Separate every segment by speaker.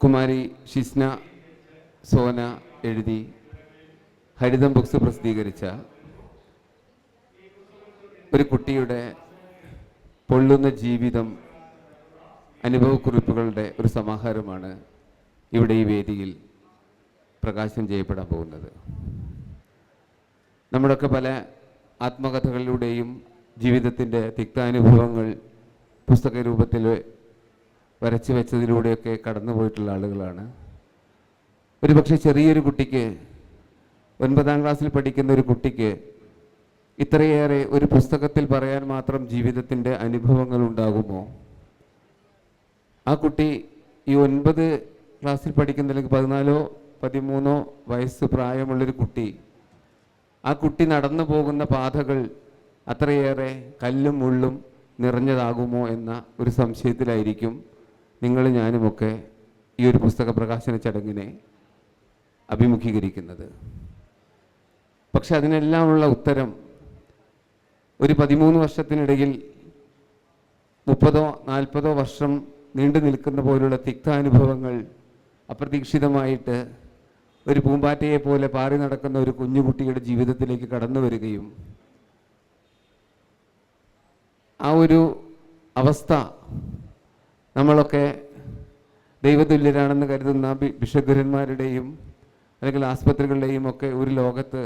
Speaker 1: കുമാരി ഷിസ്ന സോന എഴുതി ഹരിതം ബുക്സ് പ്രസിദ്ധീകരിച്ച ഒരു കുട്ടിയുടെ പൊള്ളുന്ന ജീവിതം അനുഭവക്കുറിപ്പുകളുടെ ഒരു സമാഹാരമാണ് ഇവിടെ ഈ വേദിയിൽ പ്രകാശനം ചെയ്യപ്പെടാൻ പോകുന്നത്. നമ്മുടെയൊക്കെ പല ആത്മകഥകളിലൂടെയും ജീവിതത്തിന്റെ തിക്താനുഭവങ്ങൾ പുസ്തക രൂപത്തിൽ വരച്ചു വെച്ചതിലൂടെയൊക്കെ കടന്നു പോയിട്ടുള്ള ആളുകളാണ്. ഒരു പക്ഷേ ചെറിയൊരു കുട്ടിക്ക് ഒൻപതാം ക്ലാസ്സിൽ പഠിക്കുന്ന ഒരു കുട്ടിക്ക് ഇത്രയേറെ ഒരു പുസ്തകത്തിൽ പറയാൻ മാത്രം ജീവിതത്തിന്റെ അനുഭവങ്ങൾ ഉണ്ടാകുമോ? ആ കുട്ടി ഈ ഒൻപത് ക്ലാസ്സിൽ പഠിക്കുന്ന അല്ലെങ്കിൽ പതിനാലോ പതിമൂന്നോ വയസ്സ് പ്രായമുള്ളൊരു കുട്ടി ആ കുട്ടി നടന്നു പോകുന്ന പാതകൾ അത്രയേറെ കല്ലും മുള്ളും നിറഞ്ഞതാകുമോ എന്ന ഒരു സംശയത്തിലായിരിക്കും. നിങ്ങൾ ഞാനുമൊക്കെ ഈ ഒരു പുസ്തക പ്രകാശന ചടങ്ങിനെ അഭിമുഖീകരിക്കുന്നത്. പക്ഷെ അതിനെല്ലാമുള്ള ഉത്തരം ഒരു പതിമൂന്ന് വർഷത്തിനിടയിൽ മുപ്പതോ നാൽപ്പതോ വർഷം നീണ്ടു നിൽക്കുന്ന പോലുള്ള തിക്താനുഭവങ്ങൾ അപ്രതീക്ഷിതമായിട്ട് ഒരു പൂമ്പാറ്റയെ പോലെ പാറി നടക്കുന്ന ഒരു കുഞ്ഞുകുട്ടിയുടെ ജീവിതത്തിലേക്ക് കടന്നു വരികയും ആ ഒരു അവസ്ഥ നമ്മളൊക്കെ ദൈവതുല്യരാണെന്ന് കരുതുന്ന ബിഷഗുരന്മാരുടെയും അല്ലെങ്കിൽ ആസ്പത്രികളുടെയും ഒക്കെ ഒരു ലോകത്ത്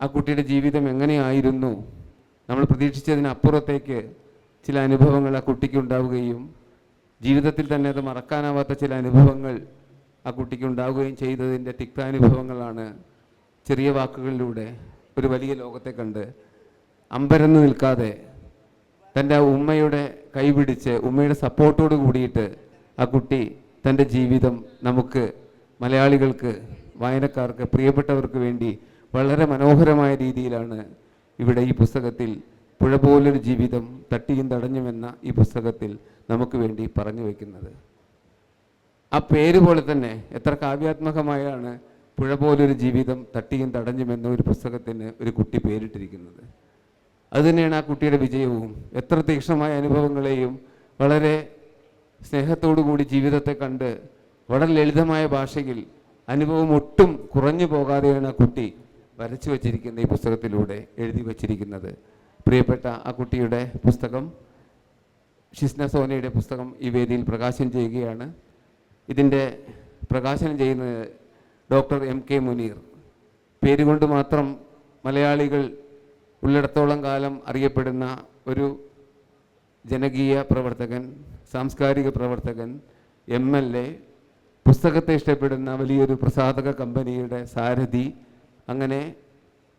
Speaker 1: ആ കുട്ടിയുടെ ജീവിതം എങ്ങനെയായിരുന്നു? നമ്മൾ പ്രതീക്ഷിച്ചതിനപ്പുറത്തേക്ക് ചില അനുഭവങ്ങൾ ആ കുട്ടിക്ക് ഉണ്ടാവുകയും ജീവിതത്തിൽ തന്നെ അത് മറക്കാനാവാത്ത ചില അനുഭവങ്ങൾ ആ കുട്ടിക്ക് ഉണ്ടാവുകയും ചെയ്തതിന്റെ തിക്താനുഭവങ്ങളാണ് ചെറിയ വാക്കുകളിലൂടെ ഒരു വലിയ ലോകത്തെ കണ്ട് അമ്പരന്ന് നിൽക്കാതെ തന്റെ ഉമ്മയുടെ കൈപിടിച്ച് ഉമ്മയുടെ സപ്പോർട്ടോട് കൂടിയിട്ട് ആ കുട്ടി തന്റെ ജീവിതം നമുക്ക് മലയാളികൾക്ക് വായനക്കാർക്ക് പ്രിയപ്പെട്ടവർക്ക് വേണ്ടി വളരെ മനോഹരമായ രീതിയിലാണ് ഇവിടെ ഈ പുസ്തകത്തിൽ പുഴ പോലൊരു ജീവിതം തട്ടിയും തടഞ്ഞുമെന്ന ഈ പുസ്തകത്തിൽ നമുക്ക് വേണ്ടി പറഞ്ഞു വയ്ക്കുന്നത് ആ പേര് പോലെ തന്നെ എത്ര കാവ്യാത്മകമായാണ് പുഴ പോലൊരു ജീവിതം തട്ടിയും തടഞ്ഞുമെന്ന ഒരു പുസ്തകത്തിന് ഒരു കുട്ടി പേരിട്ടിരിക്കുന്നത്. അതുതന്നെയാണ് ആ കുട്ടിയുടെ വിജയവും. എത്ര തീക്ഷ്ണമായ അനുഭവങ്ങളെയും വളരെ സ്നേഹത്തോടു കൂടി ജീവിതത്തെ കണ്ട് വളരെ ലളിതമായ ഭാഷയിൽ അനുഭവം ഒട്ടും കുറഞ്ഞു പോകാതെയാണ് ആ കുട്ടി വരച്ചു വച്ചിരിക്കുന്ന ഈ പുസ്തകത്തിലൂടെ എഴുതി വച്ചിരിക്കുന്നത്. പ്രിയപ്പെട്ട ആ കുട്ടിയുടെ പുസ്തകം ഷിസ്ന സോനയുടെ പുസ്തകം ഈ വേദിയിൽ പ്രകാശനം ചെയ്യുകയാണ്. ഇതിന്റെ പ്രകാശനം ചെയ്യുന്നത് ഡോക്ടർ എം കെ മുനീർ. പേരുകൊണ്ട് മാത്രം മലയാളികൾ ഉള്ളിടത്തോളം കാലം അറിയപ്പെടുന്ന ഒരു ജനകീയ പ്രവർത്തകൻ സാംസ്കാരിക പ്രവർത്തകൻ എം എൽ എ പുസ്തകത്തെ ഇഷ്ടപ്പെടുന്ന വലിയൊരു പ്രസാധക കമ്പനിയുടെ സാരഥി അങ്ങനെ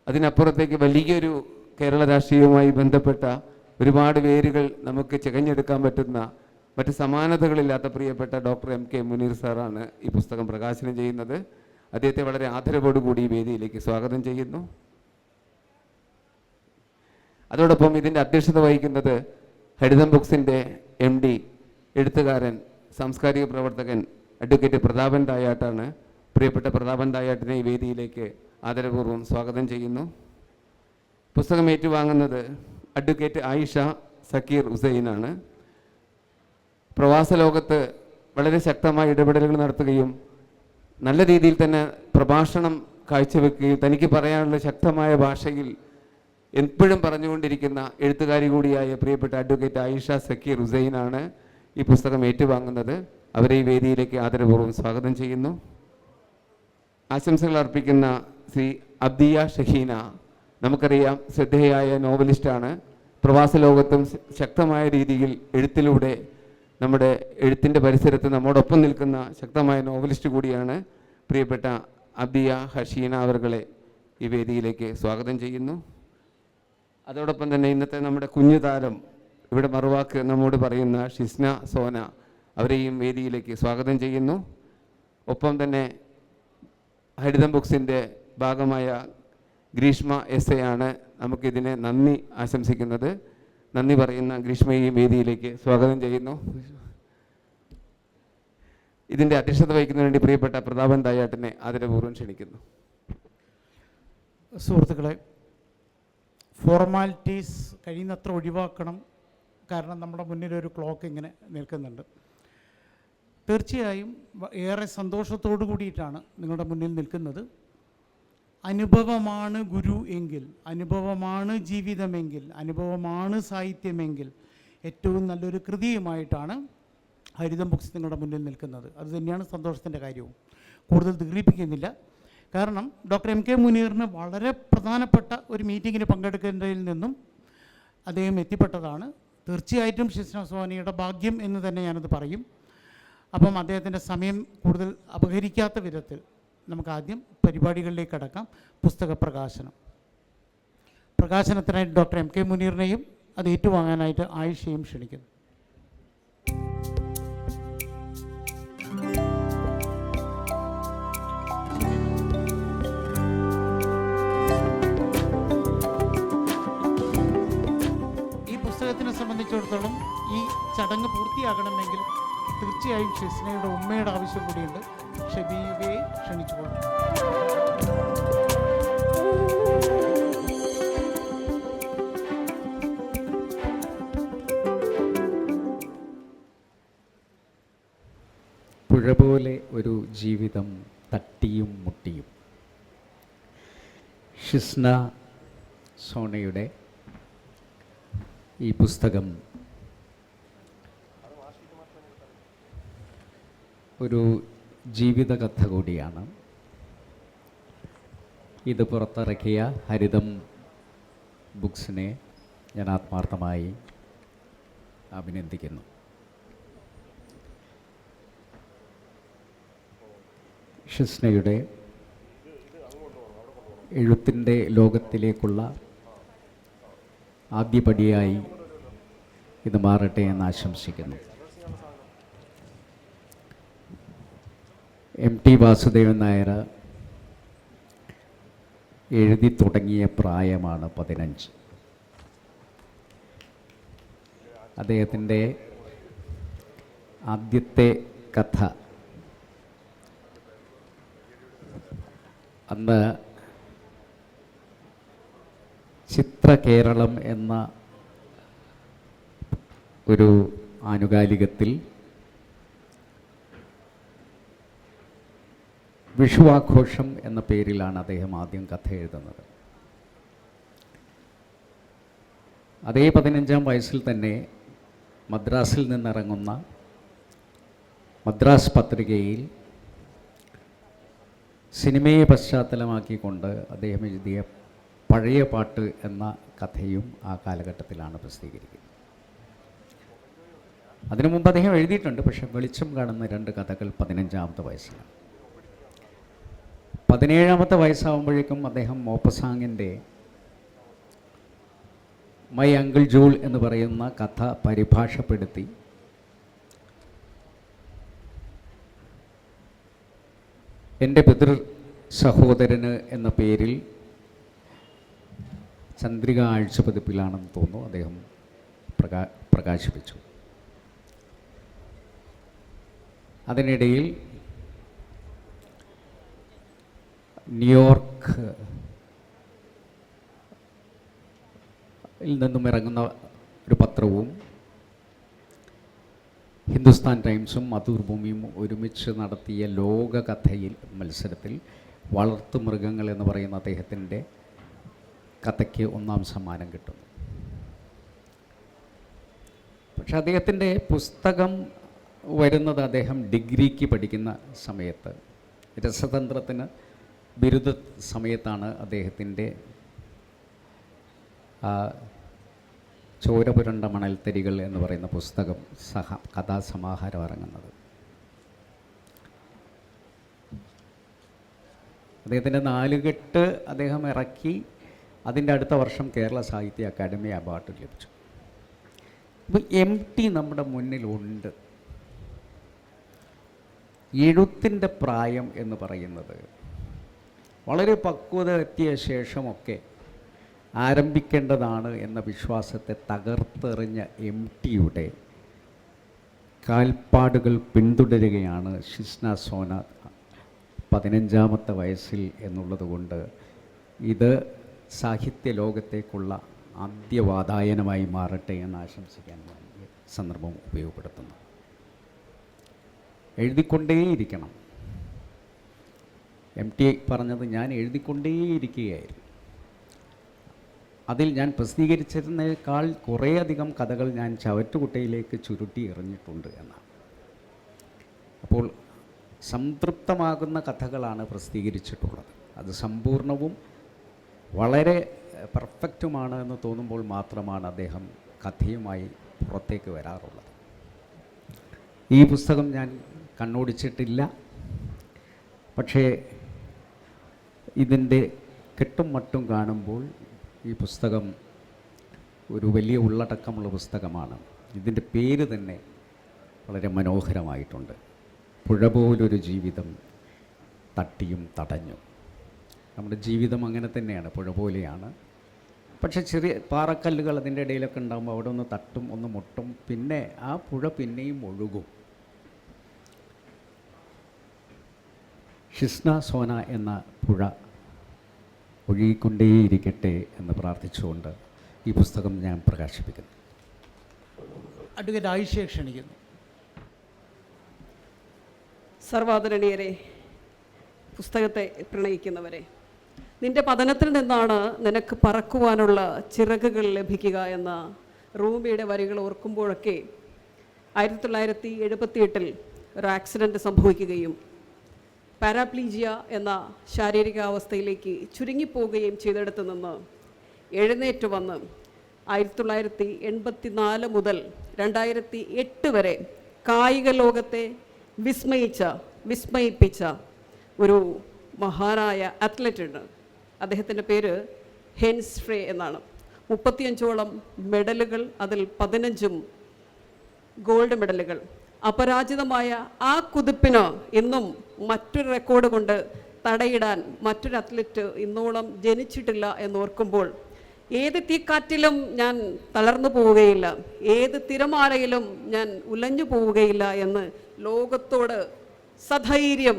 Speaker 1: അതിനപ്പുറത്തേക്ക് വലിയൊരു കേരള രാഷ്ട്രീയവുമായി ബന്ധപ്പെട്ട ഒരുപാട് പേരുകൾ നമുക്ക് ചികഞ്ഞെടുക്കാൻ പറ്റുന്ന മറ്റ് സമാനതകളില്ലാത്ത പ്രിയപ്പെട്ട ഡോക്ടർ എം കെ മുനീർ സാറാണ് ഈ പുസ്തകം പ്രകാശനം ചെയ്യുന്നത്. അദ്ദേഹത്തെ വളരെ ആദരവോടുകൂടി ഈ വേദിയിലേക്ക് സ്വാഗതം ചെയ്യുന്നു. അതോടൊപ്പം ഇതിന്റെ അധ്യക്ഷത വഹിക്കുന്നത് ഹരിതം ബുക്സിന്റെ എം ഡി എഴുത്തുകാരൻ സാംസ്കാരിക പ്രവർത്തകൻ അഡ്വക്കേറ്റ് പ്രതാപൻ തായാട്ടാണ് പ്രിയപ്പെട്ട പ്രതാപൻ തായാട്ടിനെ ഈ വേദിയിലേക്ക് ആദരപൂർവം സ്വാഗതം ചെയ്യുന്നു. പുസ്തകം ഏറ്റുവാങ്ങുന്നത് അഡ്വക്കേറ്റ് ആയിഷ സക്കീർ ഹുസൈനാണ്. പ്രവാസ ലോകത്ത് വളരെ ശക്തമായ ഇടപെടലുകൾ നടത്തുകയും നല്ല രീതിയിൽ തന്നെ പ്രഭാഷണം കാഴ്ചവെക്കുകയും തനിക്ക് പറയാനുള്ള ശക്തമായ ഭാഷയിൽ എപ്പോഴും പറഞ്ഞുകൊണ്ടിരിക്കുന്ന എഴുത്തുകാരി കൂടിയായ പ്രിയപ്പെട്ട അഡ്വക്കേറ്റ് ആയിഷ സക്കീർ ഹുസൈനാണ് ഈ പുസ്തകം ഏറ്റുവാങ്ങുന്നത്. അവരെ ഈ വേദിയിലേക്ക് ആദരപൂർവം സ്വാഗതം ചെയ്യുന്നു. ആശംസകൾ അർപ്പിക്കുന്ന ശ്രീ അബ്ദിയ ഷഹീന നമുക്കറിയാം ശ്രദ്ധേയായ നോവലിസ്റ്റാണ്. പ്രവാസ ലോകത്തും ശക്തമായ രീതിയിൽ എഴുത്തിലൂടെ നമ്മുടെ എഴുത്തിന്റെ പരിസരത്ത് നമ്മോടൊപ്പം നിൽക്കുന്ന ശക്തമായ നോവലിസ്റ്റ് കൂടിയാണ് പ്രിയപ്പെട്ട അബ്ദിയ ഹഷീന അവർകളെ ഈ വേദിയിലേക്ക് സ്വാഗതം ചെയ്യുന്നു. അതോടൊപ്പം തന്നെ ഇന്നത്തെ നമ്മുടെ കുഞ്ഞു താരം ഇവിടെ മറുവാക്ക് നമ്മോട് പറയുന്ന ഷിസ്ന സോന അവരെയും വേദിയിലേക്ക് സ്വാഗതം ചെയ്യുന്നു. ഒപ്പം തന്നെ ഹരിതം ബുക്സിന്റെ ഭാഗമായ ഗ്രീഷ്മ എസ് എ ആണ് നമുക്കിതിനെ നന്ദി ആശംസിക്കുന്നത്. നന്ദി പറയുന്ന ഗ്രീഷ്മയെയും വേദിയിലേക്ക് സ്വാഗതം ചെയ്യുന്നു. ഇതിന്റെ അധ്യക്ഷത വഹിക്കുന്നതിന് വേണ്ടി പ്രിയപ്പെട്ട പ്രതാപൻ തായാട്ടിനെ ആദരപൂർവം ക്ഷണിക്കുന്നു.
Speaker 2: സുഹൃത്തുക്കളെ ഫോർമാലിറ്റീസ് കഴിയുന്നത്ര ഒഴിവാക്കണം. കാരണം നമ്മുടെ മുന്നിൽ ഒരു ക്ലോക്ക് ഇങ്ങനെ നിൽക്കുന്നുണ്ട്. തീർച്ചയായും ഏറെ സന്തോഷത്തോടു കൂടിയിട്ടാണ് നിങ്ങളുടെ മുന്നിൽ നിൽക്കുന്നത്. അനുഭവമാണ് ഗുരു എങ്കിൽ അനുഭവമാണ് ജീവിതമെങ്കിൽ അനുഭവമാണ് സാഹിത്യമെങ്കിൽ ഏറ്റവും നല്ലൊരു കൃതിയുമായിട്ടാണ് ഹരിതം ബുക്സ് നിങ്ങളുടെ മുന്നിൽ നിൽക്കുന്നത്. അതുതന്നെയാണ് സന്തോഷത്തിന്റെ കാര്യവും. കൂടുതൽ ദീർഘിപ്പിക്കുന്നില്ല. കാരണം ഡോക്ടർ എം കെ മുനീറിന് വളരെ പ്രധാനപ്പെട്ട ഒരു മീറ്റിങ്ങിന് പങ്കെടുക്കുന്നതിൽ നിന്നും അദ്ദേഹം എത്തിപ്പെട്ടതാണ്. തീർച്ചയായിട്ടും ശിഷ്ണ സോനിയുടെ ഭാഗ്യം എന്ന് തന്നെ ഞാനത് പറയും. അപ്പം അദ്ദേഹത്തിന്റെ സമയം കൂടുതൽ അപഹരിക്കാത്ത വിധത്തിൽ നമുക്ക് ആദ്യം പരിപാടികളിലേക്ക് കടക്കാം. പുസ്തക പ്രകാശനം. പ്രകാശനത്തിനായിട്ട് ഡോക്ടർ എം കെ മുനീറിനെയും അത് ഏറ്റുവാങ്ങാനായിട്ട് ആയിഷയും ക്ഷണിക്കുന്നു. സംബന്ധിച്ചിടത്തോളം ഈ ചടങ്ങ് പൂർത്തിയാകണമെങ്കിൽ തീർച്ചയായും ഷെസ്നയുടെ ഉമ്മയുടെ ആവശ്യം കൂടിയുണ്ട്. ഷബീബയെ ക്ഷണിച്ചുകൊള്ളു
Speaker 3: പുഴ പോലെ ഒരു ജീവിതം തട്ടിയും മുട്ടിയും. ഷിസ്ന സോണയുടെ ഈ പുസ്തകം. ഒരു ജീവിതകഥ കൂടിയാണ്. ഇത് പുറത്തിറക്കിയ ഹരിതം ബുക്സിനെ ഞാൻ ആത്മാർത്ഥമായി അഭിനന്ദിക്കുന്നു. ഷിസ്നയുടെ എഴുത്തിന്റെ ലോകത്തിലേക്കുള്ള ആദ്യപടിയായി ഇത് മാറട്ടെ എന്ന് ആശംസിക്കുന്നു. എം ടി വാസുദേവൻ നായർ എഴുതി തുടങ്ങിയ പ്രായമാണ് പതിനഞ്ച്. അദ്ദേഹത്തിന്റെ ആദ്യത്തെ കഥ അന്ന് ചിത്രകേരളം എന്ന ഒരു ആനുകാലികത്തിൽ വിഷുവാഘോഷം എന്ന പേരിലാണ് അദ്ദേഹം ആദ്യം കഥ എഴുതുന്നത്. അതേ പതിനഞ്ചാം വയസ്സിൽ തന്നെ മദ്രാസിൽ നിന്നിറങ്ങുന്ന മദ്രാസ് പത്രികയിൽ സിനിമയെ പശ്ചാത്തലമാക്കിക്കൊണ്ട് അദ്ദേഹം എഴുതിയ പഴയ പാട്ട് എന്ന കഥയും ആ കാലഘട്ടത്തിലാണ് പ്രസിദ്ധീകരിക്കുന്നത്. അതിനു മുമ്പ് അദ്ദേഹം എഴുതിയിട്ടുണ്ട് പക്ഷെ വെളിച്ചം കാണുന്ന രണ്ട് കഥകൾ പതിനഞ്ചാമത്തെ വയസ്സിലാണ്. പതിനേഴാമത്തെ വയസ്സാകുമ്പോഴേക്കും അദ്ദേഹം മോപ്പസാങ്ങിന്റെ മൈ അങ്കിൾ ജൂൾ എന്ന് പറയുന്ന കഥ പരിഭാഷപ്പെടുത്തി എന്റെ പിതൃ സഹോദരന് എന്ന പേരിൽ ചന്ദ്രിക ആഴ്ച പതിപ്പിലാണെന്ന് തോന്നുന്നു. അദ്ദേഹം പ്രകാ പ്രകാശിപ്പിച്ചു. അതിനിടയിൽ ന്യൂയോർക്ക് നിന്നും ഇറങ്ങുന്ന ഒരു പത്രവും ഹിന്ദുസ്ഥാൻ ടൈംസും മധുർഭൂമിയും ഒരുമിച്ച് നടത്തിയ ലോകകഥയിൽ മത്സരത്തിൽ വളർത്തുമൃഗങ്ങൾ എന്ന് പറയുന്ന അദ്ദേഹത്തിന്റെ കഥയ്ക്ക് ഒന്നാം സമ്മാനം കിട്ടുന്നു പക്ഷെ അദ്ദേഹത്തിന്റെ പുസ്തകം വരുന്നത് അദ്ദേഹം ഡിഗ്രിക്ക് പഠിക്കുന്ന സമയത്ത് രസതന്ത്രത്തിന് ബിരുദ സമയത്താണ് അദ്ദേഹത്തിന്റെ ചോരപുരണ്ട മണൽത്തരികൾ എന്ന് പറയുന്ന പുസ്തകം സഹ കഥാസമാഹാരം ഇറങ്ങുന്നത്. അദ്ദേഹത്തിന്റെ നാലുകെട്ട് അദ്ദേഹം ഇറക്കി അതിന്റെ അടുത്ത വർഷം കേരള സാഹിത്യ അക്കാദമി അവാർഡ് ലഭിച്ചു. അപ്പോൾ എം ടി നമ്മുടെ മുന്നിലുണ്ട്. എഴുത്തിന്റെ പ്രായം എന്ന് പറയുന്നത് വളരെ പക്വത എത്തിയ ശേഷമൊക്കെ ആരംഭിക്കേണ്ടതാണ് എന്ന വിശ്വാസത്തെ തകർത്തെറിഞ്ഞ എം ടിയുടെ കാൽപ്പാടുകൾ പിന്തുടരുകയാണ് ഷിസ്ന സോന പതിനഞ്ചാമത്തെ വയസ്സിൽ എന്നുള്ളത് കൊണ്ട് ഇത് സാഹിത്യ ലോകത്തേക്കുള്ള ആദ്യ വാതായനമായി മാറട്ടെ എന്ന് ആശംസിക്കാൻ വേണ്ടി സന്ദർഭം ഉപയോഗപ്പെടുത്തുന്നു. എഴുതിക്കൊണ്ടേയിരിക്കണം. എം ടി പറഞ്ഞത് ഞാൻ എഴുതിക്കൊണ്ടേയിരിക്കുകയായിരുന്നു. അതിൽ ഞാൻ പ്രസിദ്ധീകരിച്ചിരുന്നേക്കാൾ കുറേയധികം കഥകൾ ഞാൻ ചവറ്റുകുട്ടയിലേക്ക് ചുരുട്ടി എറിഞ്ഞിട്ടുണ്ട് എന്നാണ്. അപ്പോൾ സംതൃപ്തമാകുന്ന കഥകളാണ് പ്രസിദ്ധീകരിച്ചിട്ടുള്ളത്. അത് സമ്പൂർണവും വളരെ പെർഫെക്റ്റുമാണ് എന്ന് തോന്നുമ്പോൾ മാത്രമാണ് അദ്ദേഹം കഥയുമായി പുറത്തേക്ക് വരാറുള്ളത്. ഈ പുസ്തകം ഞാൻ കണ്ണോടിച്ചിട്ടില്ല. പക്ഷേ ഇതിന്റെ കെട്ടും മട്ടും കാണുമ്പോൾ ഈ പുസ്തകം ഒരു വലിയ ഉള്ളടക്കമുള്ള പുസ്തകമാണ്. ഇതിന്റെ പേര് തന്നെ വളരെ മനോഹരമായിട്ടുണ്ട്. പുഴ പോലൊരു ജീവിതം തട്ടിയും തടഞ്ഞു. നമ്മുടെ ജീവിതം അങ്ങനെ തന്നെയാണ് പുഴ പോലെയാണ്. പക്ഷേ ചെറിയ പാറക്കല്ലുകൾ അതിന്റെ ഇടയിലൊക്കെ ഉണ്ടാകുമ്പോൾ അവിടെ ഒന്ന് തട്ടും ഒന്ന് മുട്ടും പിന്നെ ആ പുഴ പിന്നെയും ഒഴുകും. ഷിസ്ന സോന എന്ന പുഴ ഒഴുകിക്കൊണ്ടേയിരിക്കട്ടെ എന്ന് പ്രാർത്ഥിച്ചുകൊണ്ട് ഈ പുസ്തകം ഞാൻ പ്രകാശിപ്പിക്കുന്നു.
Speaker 2: അഡ്വക്കേറ്റ് ആയിഷയെ ക്ഷണിക്കുന്നു.
Speaker 4: സർവാദരണീയരെ പുസ്തകത്തെ പ്രണയിക്കുന്നവരെ നിന്റെ പതനത്തിൽ നിന്നാണ് നിനക്ക് പറക്കുവാനുള്ള ചിറകുകൾ ലഭിക്കുക എന്ന റൂമിയുടെ വരികൾ ഓർക്കുമ്പോഴൊക്കെ ആയിരത്തി തൊള്ളായിരത്തി എഴുപത്തി എട്ടിൽ ഒരു ആക്സിഡന്റ് സംഭവിക്കുകയും പാരാപ്ലീജിയ എന്ന ശാരീരികാവസ്ഥയിലേക്ക് ചുരുങ്ങിപ്പോവുകയും ചെയ്തെടുത്ത് നിന്ന് എഴുന്നേറ്റ് വന്ന് ആയിരത്തി തൊള്ളായിരത്തി എൺപത്തി നാല് മുതൽ രണ്ടായിരത്തി എട്ട് വരെ കായിക ലോകത്തെ വിസ്മയിച്ച വിസ്മയിപ്പിച്ച ഒരു മഹാനായ അത്ലറ്റ് ഉണ്ട്. അദ്ദേഹത്തിന്റെ പേര് ഹെൻസ് ഫ്രേ എന്നാണ്. മുപ്പത്തിയഞ്ചോളം മെഡലുകൾ അതിൽ പതിനഞ്ചും ഗോൾഡ് മെഡലുകൾ. അപരാജിതമായ ആ കുതിപ്പിന് ഇന്നും മറ്റൊരു റെക്കോർഡ് കൊണ്ട് തടയിടാൻ മറ്റൊരു അത്ലറ്റ് ഇന്നോളം ജനിച്ചിട്ടില്ല എന്നോർക്കുമ്പോൾ ഏത് തീക്കാറ്റിലും ഞാൻ തളർന്നു പോവുകയില്ല. ഏത് തിരമാലയിലും ഞാൻ ഉലഞ്ഞു പോവുകയില്ല എന്ന് ലോകത്തോട് സധൈര്യം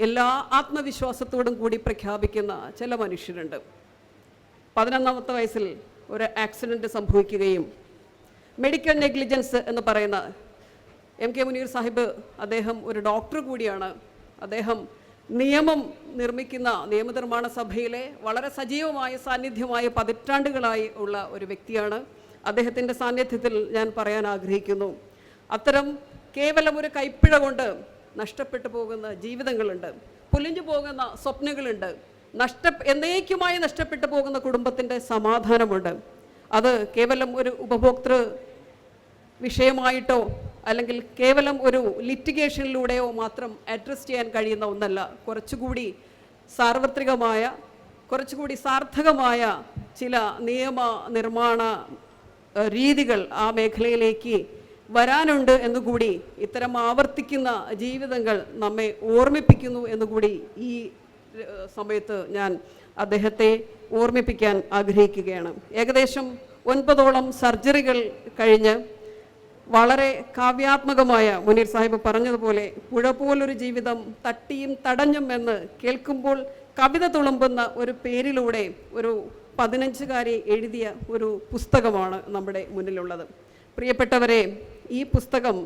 Speaker 4: എല്ലാ ആത്മവിശ്വാസത്തോടും കൂടി പ്രഖ്യാപിക്കുന്ന ചില മനുഷ്യരുണ്ട്. പതിനൊന്നാമത്തെ വയസ്സിൽ ഒരു ആക്സിഡന്റ് സംഭവിക്കുകയും മെഡിക്കൽ നെഗ്ലിജൻസ് എന്ന് പറയുന്ന എം കെ മുനീർ സാഹിബ് അദ്ദേഹം ഒരു ഡോക്ടർ കൂടിയാണ്. അദ്ദേഹം നിയമം നിർമ്മിക്കുന്ന നിയമനിർമ്മാണ സഭയിലെ വളരെ സജീവമായ സാന്നിധ്യമായ പതിറ്റാണ്ടുകളായി ഉള്ള ഒരു വ്യക്തിയാണ്. അദ്ദേഹത്തിന്റെ സാന്നിധ്യത്തിൽ ഞാൻ പറയാൻ ആഗ്രഹിക്കുന്നു. അത്തരം കേവലം ഒരു കൈപ്പിഴ കൊണ്ട് നഷ്ടപ്പെട്ടു പോകുന്ന ജീവിതങ്ങളുണ്ട്. പൊലിഞ്ഞു പോകുന്ന സ്വപ്നങ്ങളുണ്ട്. നഷ്ട എന്നേക്കുമായി നഷ്ടപ്പെട്ടു പോകുന്ന കുടുംബത്തിന്റെ സമാധാനമുണ്ട്. അത് കേവലം ഒരു ഉപഭോക്തൃ വിഷയമായിട്ടോ അല്ലെങ്കിൽ കേവലം ഒരു ലിറ്റിഗേഷനിലൂടെയോ മാത്രം അഡ്രസ്സ് ചെയ്യാൻ കഴിയുന്ന ഒന്നല്ല. കുറച്ചുകൂടി സാർവത്രികമായ കുറച്ചുകൂടി സാർത്ഥകമായ ചില നിയമ നിർമ്മാണ രീതികൾ ആ മേഖലയിലേക്ക് വരാനുണ്ട് എന്നുകൂടി ഇത്തരം ആവർത്തിക്കുന്ന ജീവിതങ്ങൾ നമ്മെ ഓർമ്മിപ്പിക്കുന്നു എന്നുകൂടി ഈ സമയത്ത് ഞാൻ അദ്ദേഹത്തെ ഓർമ്മിപ്പിക്കാൻ ആഗ്രഹിക്കുകയാണ്. ഏകദേശം ഒൻപതോളം സർജറികൾ കഴിഞ്ഞ് വളരെ കാവ്യാത്മകമായ മുനീർ സാഹിബ് പറഞ്ഞതുപോലെ പുഴ പോലൊരു ജീവിതം തട്ടിയും തടഞ്ഞും എന്ന് കേൾക്കുമ്പോൾ കവിത തുളുമ്പുന്ന ഒരു പേരിലൂടെ ഒരു പതിനഞ്ചുകാരി എഴുതിയ ഒരു പുസ്തകമാണ് നമ്മുടെ മുന്നിലുള്ളത്. പ്രിയപ്പെട്ടവരെ ഈ പുസ്തകം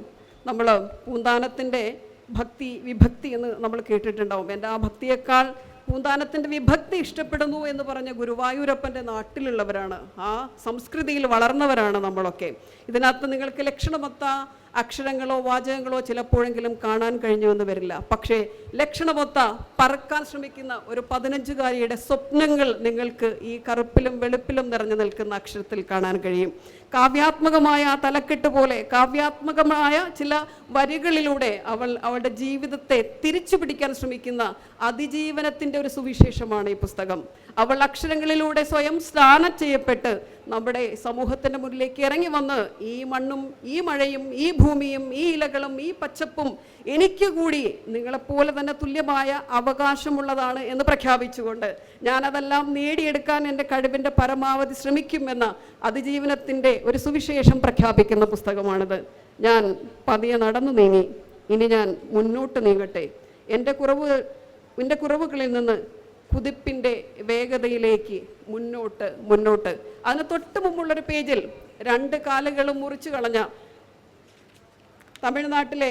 Speaker 4: നമ്മൾ പൂന്താനത്തിന്റെ ഭക്തി വിഭക്തി എന്ന് നമ്മൾ കേട്ടിട്ടുണ്ടാവും. എന്റെ ആ ഭക്തിയേക്കാൾ പൂന്താനത്തിന്റെ വിഭക്തി ഇഷ്ടപ്പെടുന്നു എന്ന് പറഞ്ഞ ഗുരുവായൂരപ്പന്റെ നാട്ടിലുള്ളവരാണ്. ആ സംസ്കൃതിയിൽ വളർന്നവരാണ് നമ്മളൊക്കെ. ഇതിനകത്ത് നിങ്ങൾക്ക് ലക്ഷണമൊത്ത അക്ഷരങ്ങളോ വാചകങ്ങളോ ചിലപ്പോഴെങ്കിലും കാണാൻ കഴിഞ്ഞു എന്ന് വരില്ല. പക്ഷേ ലക്ഷണമൊത്ത പറക്കാൻ ശ്രമിക്കുന്ന ഒരു പതിനഞ്ചുകാരിയുടെ സ്വപ്നങ്ങൾ നിങ്ങൾക്ക് ഈ കറുപ്പിലും വെളുപ്പിലും നിറഞ്ഞു നിൽക്കുന്ന അക്ഷരത്തിൽ കാണാൻ കഴിയും. കാവ്യാത്മകമായ ആ തലക്കെട്ട് പോലെ കാവ്യാത്മകമായ ചില വരികളിലൂടെ അവൾ അവളുടെ ജീവിതത്തെ തിരിച്ചു പിടിക്കാൻ ശ്രമിക്കുന്ന അതിജീവനത്തിന്റെ ഒരു സുവിശേഷമാണ് ഈ പുസ്തകം. അവൾ അക്ഷരങ്ങളിലൂടെ സ്വയം സ്നാനം ചെയ്യപ്പെട്ട് നമ്മുടെ സമൂഹത്തിന്റെ മുന്നിലേക്ക് ഇറങ്ങി വന്ന് ഈ മണ്ണും ഈ മഴയും ഈ ഭൂമിയും ഈ ഇലകളും ഈ പച്ചപ്പും എനിക്ക് കൂടി നിങ്ങളെപ്പോലെ തന്നെ തുല്യമായ അവകാശമുള്ളതാണ് എന്ന് പ്രഖ്യാപിച്ചുകൊണ്ട് ഞാനതെല്ലാം നേടിയെടുക്കാൻ എന്റെ കഴിവിന്റെ പരമാവധി ശ്രമിക്കുമെന്ന അതിജീവനത്തിന്റെ ഒരു സുവിശേഷം പ്രഖ്യാപിക്കുന്ന പുസ്തകമാണിത്. ഞാൻ പതിയെ നടന്നു നീങ്ങി. ഇനി ഞാൻ മുന്നോട്ട് നീങ്ങട്ടെ. എന്റെ കുറവ് എന്റെ കുറവുകളിൽ നിന്ന് കുതിപ്പിന്റെ വേഗതയിലേക്ക് മുന്നോട്ട് മുന്നോട്ട്. അതിന് തൊട്ട് മുമ്പുള്ളൊരു പേജിൽ രണ്ട് കാലുകളും മുറിച്ചു കളഞ്ഞ തമിഴ്നാട്ടിലെ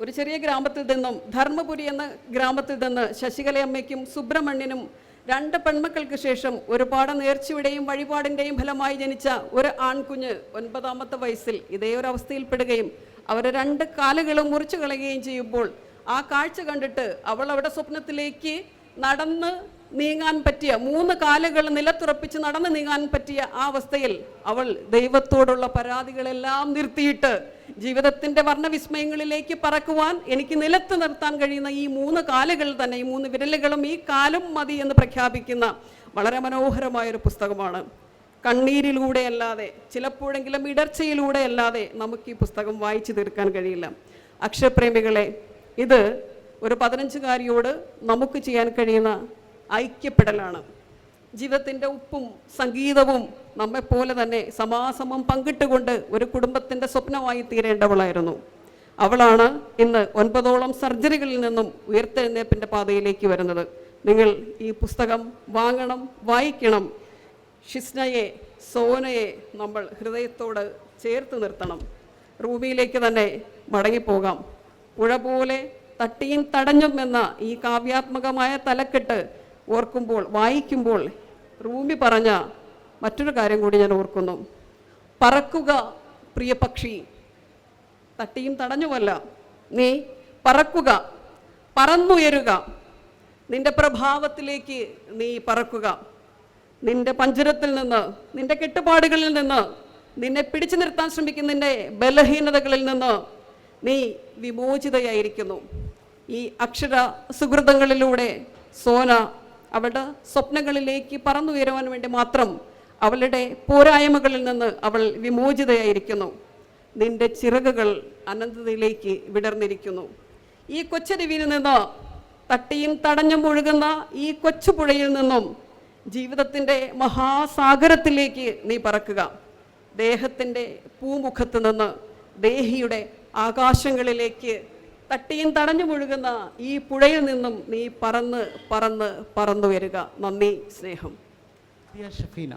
Speaker 4: ഒരു ചെറിയ ഗ്രാമത്തിൽ നിന്നും ധർമ്മപുരി എന്ന ഗ്രാമത്തിൽ നിന്ന് ശശികലയമ്മയ്ക്കും സുബ്രഹ്മണ്യനും രണ്ട് പെൺമക്കൾക്ക് ശേഷം ഒരുപാട് നേർച്ചയുടെയും വഴിപാടിന്റെയും ഫലമായി ജനിച്ച ഒരു ആൺകുഞ്ഞ് ഒൻപതാമത്തെ വയസ്സിൽ ഇതേ ഒരു അവസ്ഥയിൽപ്പെടുകയും അവർ രണ്ട് കാലുകളും മുറിച്ചു കളയുകയും ചെയ്യുമ്പോൾ ആ കാഴ്ച കണ്ടിട്ട് അവൾ അവിടെ സ്വപ്നത്തിലേക്ക് നടന്ന് നീങ്ങാൻ പറ്റിയ മൂന്ന് കാലുകൾ നിലത്തുറപ്പിച്ച് നടന്ന് നീങ്ങാൻ പറ്റിയ ആ അവസ്ഥയിൽ അവൾ ദൈവത്തോടുള്ള പരാതികളെല്ലാം നിർത്തിയിട്ട് ജീവിതത്തിന്റെ വർണവിസ്മയങ്ങളിലേക്ക് പറക്കുവാൻ എനിക്ക് നിലത്ത് നിർത്താൻ കഴിയുന്ന ഈ മൂന്ന് കാലുകൾ തന്നെ ഈ മൂന്ന് വിരലുകളും ഈ കാലും മതി എന്ന് പ്രഖ്യാപിക്കുന്ന വളരെ മനോഹരമായൊരു പുസ്തകമാണ്. കണ്ണീരിലൂടെ അല്ലാതെ ചിലപ്പോഴെങ്കിലും ഇടർച്ചയിലൂടെ അല്ലാതെ നമുക്ക് ഈ പുസ്തകം വായിച്ചു തീർക്കാൻ കഴിയില്ല. അക്ഷരപ്രേമികളെ ഇത് ഒരു പതിനഞ്ചുകാരിയോട് നമുക്ക് ചെയ്യാൻ കഴിയുന്ന ഐക്യപ്പെടലാണ്. ജീവിതത്തിന്റെ ഉപ്പും സംഗീതവും നമ്മെപ്പോലെ തന്നെ സമാസമം പങ്കിട്ടുകൊണ്ട് ഒരു കുടുംബത്തിന്റെ സ്വപ്നമായി തീരേണ്ടവളായിരുന്നു. അവളാണ് ഇന്ന് ഒൻപതോളം സർജറികളിൽ നിന്നും ഉയർത്തെഴുന്നേപ്പിന്റെ പാതയിലേക്ക് വരുന്നത്. നിങ്ങൾ ഈ പുസ്തകം വാങ്ങണം വായിക്കണം. ഷിസ്നയെ സോനയെ നമ്മൾ ഹൃദയത്തോട് ചേർത്ത് നിർത്തണം. റൂമിയിലേക്ക് തന്നെ മടങ്ങിപ്പോകാം. പുഴ പോലെ തട്ടിയും തടഞ്ഞും എന്ന ഈ കാവ്യാത്മകമായ തലക്കെട്ട് ഓർക്കുമ്പോൾ വായിക്കുമ്പോൾ റൂമി പറഞ്ഞ മറ്റൊരു കാര്യം കൂടി ഞാൻ ഓർക്കുന്നു. പറക്കുക പ്രിയ പക്ഷി തട്ടിയും തടഞ്ഞുമല്ല. നീ പറക്കുക പറന്നുയരുക. നിന്റെ പ്രഭാവത്തിലേക്ക് നീ പറക്കുക. നിന്റെ പഞ്ചരത്തിൽ നിന്ന് നിന്റെ കെട്ടുപാടുകളിൽ നിന്ന് നിന്നെ പിടിച്ചു നിർത്താൻ ശ്രമിക്കുന്നതിന്റെ ബലഹീനതകളിൽ നിന്ന് നീ വിമോചിതയായിരിക്കുന്നു. ഈ അക്ഷര സുഹൃതങ്ങളിലൂടെ സോന അവളുടെ സ്വപ്നങ്ങളിലേക്ക് പറന്നുയരുവാൻ വേണ്ടി മാത്രം അവളുടെ പോരായ്മകളിൽ നിന്ന് അവൾ വിമോചിതയായിരിക്കുന്നു. നിന്റെ ചിറകുകൾ അനന്തതയിലേക്ക് വിടർന്നിരിക്കുന്നു. ഈ കൊച്ചരുവിയിൽ നിന്ന് തട്ടിയും തടഞ്ഞും ഒഴുകുന്ന ഈ കൊച്ചുപുഴയിൽ നിന്നും ജീവിതത്തിന്റെ മഹാസാഗരത്തിലേക്ക് നീ പറക്കുക. ദേഹത്തിന്റെ പൂമുഖത്ത് നിന്ന് ദേഹിയുടെ ആകാശങ്ങളിലേക്ക് തട്ടിയും തടഞ്ഞു മുഴുകുന്ന ഈ പുഴയിൽ നിന്നും നീ പറന്ന് പറന്ന് പറന്നു വരിക. നന്ദി സ്നേഹം.
Speaker 2: പ്രിയ ഷഫീന.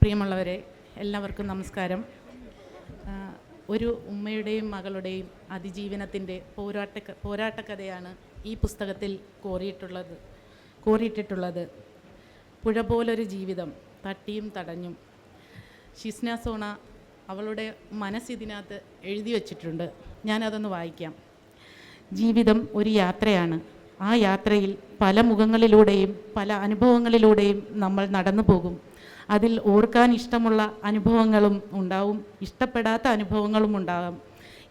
Speaker 5: പ്രിയമുള്ളവരെ എല്ലാവർക്കും നമസ്കാരം. ഒരു ഉമ്മയുടെയും മകളുടെയും അതിജീവനത്തിന്റെ പോരാട്ട പോരാട്ടക്കഥയാണ് ഈ പുസ്തകത്തിൽ കോറിയിട്ടുള്ളത് കോറിയിട്ടിട്ടുള്ളത് പുഴ പോലൊരു ജീവിതം തട്ടിയും തടഞ്ഞും. ഷിസ്ന സോണ അവളുടെ മനസ്സിതിനകത്ത് എഴുതി വച്ചിട്ടുണ്ട്. ഞാനതൊന്ന് വായിക്കാം. ജീവിതം ഒരു യാത്രയാണ്. ആ യാത്രയിൽ പല മുഖങ്ങളിലൂടെയും പല അനുഭവങ്ങളിലൂടെയും നമ്മൾ നടന്നു പോകും. അതിൽ ഓർക്കാൻ ഇഷ്ടമുള്ള അനുഭവങ്ങളും ഉണ്ടാവും. ഇഷ്ടപ്പെടാത്ത അനുഭവങ്ങളും ഉണ്ടാകാം.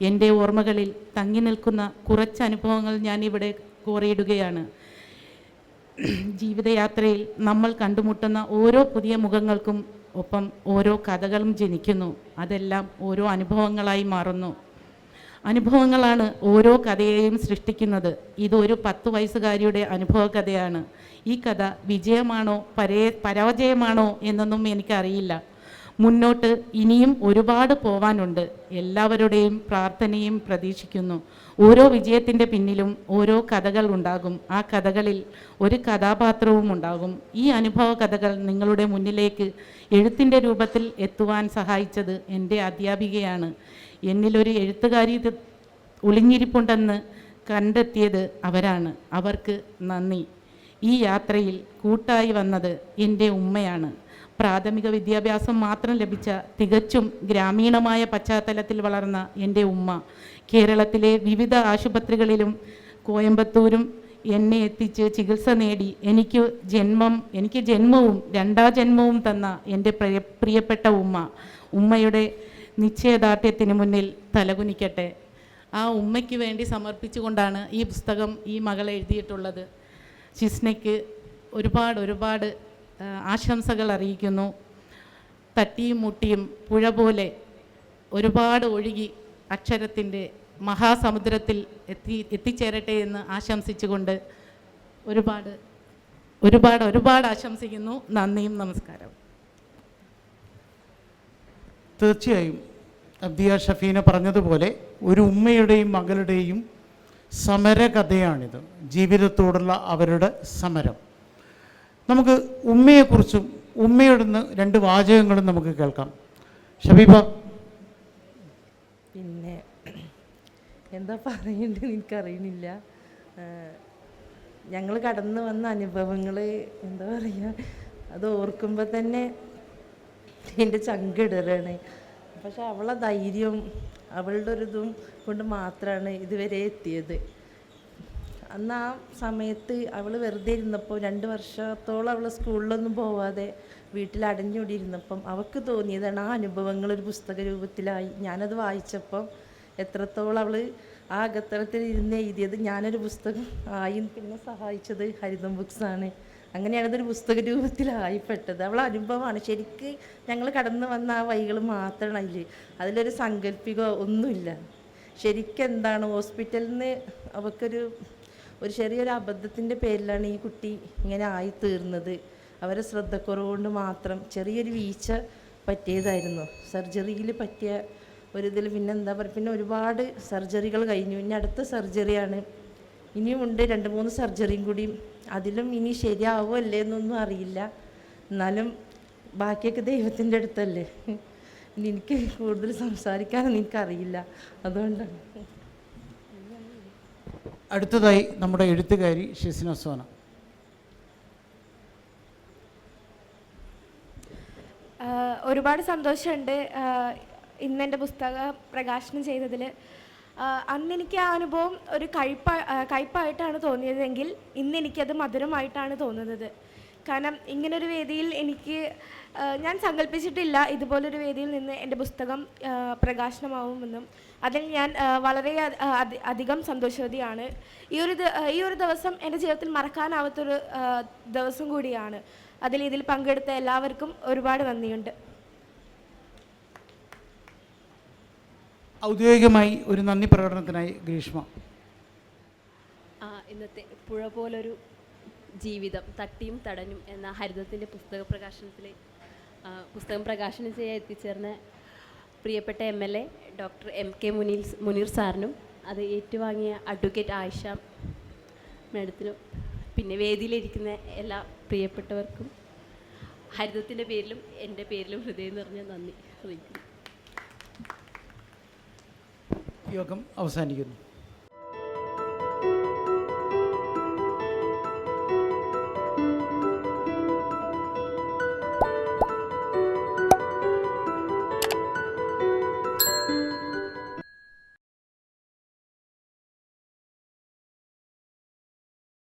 Speaker 5: എന്റെ ഓർമ്മകളിൽ തങ്ങി നിൽക്കുന്ന കുറച്ച് അനുഭവങ്ങൾ ഞാനിവിടെ കോറിയിടുകയാണ് ജീവിതയാത്രയിൽ നമ്മൾ കണ്ടുമുട്ടുന്ന ഓരോ പുതിയ മുഖങ്ങൾക്കും ഒപ്പം ഓരോ കഥകളും ജനിക്കുന്നു. അതെല്ലാം ഓരോ അനുഭവങ്ങളായി മാറുന്നു. അനുഭവങ്ങളാണ് ഓരോ കഥയെയും സൃഷ്ടിക്കുന്നത്. ഇതൊരു പത്ത് വയസ്സുകാരിയുടെ അനുഭവ കഥയാണ് ഈ കഥ വിജയമാണോ പരേ പരാജയമാണോ എന്നൊന്നും എനിക്കറിയില്ല. മുന്നോട്ട് ഇനിയും ഒരുപാട് പോവാനുണ്ട്. എല്ലാവരുടെയും പ്രാർത്ഥനയും പ്രതീക്ഷിക്കുന്നു. ഓരോ വിജയത്തിന്റെ പിന്നിലും ഓരോ കഥകൾ ഉണ്ടാകും. ആ കഥകളിൽ ഒരു കഥാപാത്രവും ഉണ്ടാകും. ഈ അനുഭവ കഥകൾ നിങ്ങളുടെ മുന്നിലേക്ക് എഴുത്തിന്റെ രൂപത്തിൽ എത്തുവാൻ സഹായിച്ചത് എന്റെ അധ്യാപികയാണ്. എന്നിലൊരു എഴുത്തുകാരി ഒളിഞ്ഞിരിപ്പുണ്ടെന്ന് കണ്ടെത്തിയത് അവരാണ്. അവർക്ക് നന്ദി. ഈ യാത്രയിൽ കൂട്ടായി വന്നത് എന്റെ ഉമ്മയാണ്. പ്രാഥമിക വിദ്യാഭ്യാസം മാത്രം ലഭിച്ച തികച്ചും ഗ്രാമീണമായ പശ്ചാത്തലത്തിൽ വളർന്ന എന്റെ ഉമ്മ കേരളത്തിലെ വിവിധ ആശുപത്രികളിലും കോയമ്പത്തൂരും എന്നെ എത്തിച്ച് ചികിത്സ നേടി എനിക്ക് ജന്മം എനിക്ക് ജന്മവും രണ്ടാം ജന്മവും തന്ന എന്റെ പ്രിയപ്പെട്ട ഉമ്മ. ഉമ്മയുടെ നിശ്ചയദാർഢ്യത്തിന് മുന്നിൽ തലകുനിക്കട്ടെ. ആ ഉമ്മയ്ക്ക് വേണ്ടി സമർപ്പിച്ചുകൊണ്ടാണ് ഈ പുസ്തകം ഈ മകൾ എഴുതിയിട്ടുള്ളത്. ഷിസ്നയ്ക്ക് ഒരുപാട് ഒരുപാട് ആശംസകൾ അറിയിക്കുന്നു. തട്ടിയും മുട്ടിയും പുഴ പോലെ ഒരുപാട് ഒഴുകി അക്ഷരത്തിന്റെ മഹാസമുദ്രത്തിൽ എത്തി എത്തിച്ചേരട്ടെ എന്ന് ആശംസിച്ചുകൊണ്ട് ഒരുപാട് ഒരുപാട് ഒരുപാട് ആശംസിക്കുന്നു. നന്ദിയും നമസ്കാരം
Speaker 2: തീർച്ചയായും അബ്ദിയ ഷഫീന പറഞ്ഞതുപോലെ ഒരു ഉമ്മയുടെയും മകളുടെയും സമരകഥയാണിത്. ജീവിതത്തോടുള്ള അവരുടെ സമരം. നമുക്ക് ഉമ്മയെക്കുറിച്ചും ഉമ്മയുടെ രണ്ട് വാചകങ്ങളും നമുക്ക് കേൾക്കാം. ഷബീബ.
Speaker 6: പിന്നെ എന്താ പറയേണ്ടത് എനിക്കറിയണില്ല ഞങ്ങൾ കടന്നു വന്ന അനുഭവങ്ങൾ എന്താ പറയുക അത് ഓർക്കുമ്പോൾ തന്നെ എന്റെ ചങ്കിടലാണ്. പക്ഷെ അവളെ ധൈര്യം അവളുടെ ഒരു ഇതും കൊണ്ട് മാത്രമാണ് ഇതുവരെ എത്തിയത്. അന്ന് ആ സമയത്ത് അവൾ വെറുതെ ഇരുന്നപ്പോൾ രണ്ട് വർഷത്തോളം അവൾ സ്കൂളിലൊന്നും പോവാതെ വീട്ടിൽ അടഞ്ഞുകൂടിയിരുന്നപ്പം അവൾക്ക് തോന്നിയതാണ് ആ അനുഭവങ്ങൾ ഒരു പുസ്തക രൂപത്തിലായി. ഞാനത് വായിച്ചപ്പം എത്രത്തോളം അവൾ ആ അകത്തളത്തിൽ ഇരുന്ന് എഴുതിയത് ഞാനൊരു പുസ്തകം ആയി പിന്നെ സഹായിച്ചത് ഹരിതം ബുക്സാണ്. അങ്ങനെയാണ് ഇതൊരു പുസ്തക രൂപത്തിലായിപ്പെട്ടത്. അവളെ അനുഭവമാണ്. ശരിക്ക് ഞങ്ങൾ കടന്നു വന്ന ആ വഴികൾ മാത്രമാണ് അതിൽ അതിലൊരു സങ്കല്പികോ ഒന്നുമില്ല. ശരിക്കെന്താണ്? ഹോസ്പിറ്റലിൽ നിന്ന് അവൾക്കൊരു ഒരു ചെറിയൊരു അബദ്ധത്തിന്റെ പേരിലാണ് ഈ കുട്ടി ഇങ്ങനെ ആയി തീർന്നത് അവരെ ശ്രദ്ധക്കുറവ് കൊണ്ട് മാത്രം ചെറിയൊരു വീഴ്ച പറ്റിയതായിരുന്നു. സർജറിയിൽ പറ്റിയ ഒരിതിൽ പിന്നെ എന്താ പറയുക പിന്നെ ഒരുപാട് സർജറികൾ കഴിഞ്ഞു. ഇനി അടുത്ത സർജറിയാണ് ഇനിയുമുണ്ട് രണ്ട് മൂന്ന് സർജറിയും കൂടി. അതിലും ഇനി ശരിയാവോ അല്ലേ എന്നൊന്നും അറിയില്ല. എന്നാലും ബാക്കിയൊക്കെ ദൈവത്തിന്റെ അടുത്തല്ലേ. ഇനി എനിക്ക് കൂടുതൽ സംസാരിക്കാനൊന്നും എനിക്കറിയില്ല. അതുകൊണ്ടാണ്.
Speaker 2: അടുത്തതായി നമ്മുടെ എഴുത്തുകാരി ഷെസിന സോന
Speaker 7: ഒരുപാട് സന്തോഷമുണ്ട്. ഇന്നെന്റെ ഇന്ന് എന്റെ പുസ്തകം പ്രകാശനം ചെയ്തതിൽ. അന്ന് എനിക്ക് ആ അനുഭവം ഒരു കയ്പ കയ്പായിട്ടാണ് തോന്നിയതെങ്കിൽ ഇന്ന് എനിക്കത് മധുരമായിട്ടാണ് തോന്നുന്നത്. കാരണം ഇങ്ങനൊരു വേദിയിൽ എനിക്ക് ഞാൻ സങ്കല്പിച്ചിട്ടില്ല ഇതുപോലൊരു വേദിയിൽ നിന്ന് എന്റെ പുസ്തകം പ്രകാശനമാവുമെന്നും. അതിൽ ഞാൻ വളരെ അധികം സന്തോഷവതിയാണ്. ഈ ഒരു ഈ ഒരു ദിവസം എന്റെ ജീവിതത്തിൽ മറക്കാനാവാത്തൊരു ദിവസം കൂടിയാണ്. അതിൽ ഇതിൽ പങ്കെടുത്ത എല്ലാവർക്കും ഒരുപാട് നന്ദിയുണ്ട്.
Speaker 2: ഔദ്യോഗികമായി ഒരു നന്ദി പ്രകടനത്തിനായി ഗ്രീഷ്മ.
Speaker 8: ഇന്നത്തെ പുഴ പോലൊരു ജീവിതം തട്ടിയും തടഞ്ഞും എന്ന ഹരിതത്തിന്റെ പുസ്തക പ്രകാശനത്തിലെ പുസ്തകം പ്രകാശനം ചെയ്യാൻ എത്തിച്ചേർന്ന പ്രിയപ്പെട്ട M L A doctor M K Muneel Muneer സാറിനും അത് ഏറ്റുവാങ്ങിയ അഡ്വക്കേറ്റ് ആയിഷ മേഡത്തിനും പിന്നെ വേദിയിലിരിക്കുന്ന എല്ലാ പ്രിയപ്പെട്ടവർക്കും ഹരിതത്തിന്റെ പേരിലും എന്റെ പേരിലും ഹൃദയം നിറഞ്ഞ നന്ദി അറിയിക്കുന്നു.
Speaker 2: യോഗം അവസാനിക്കുന്നു.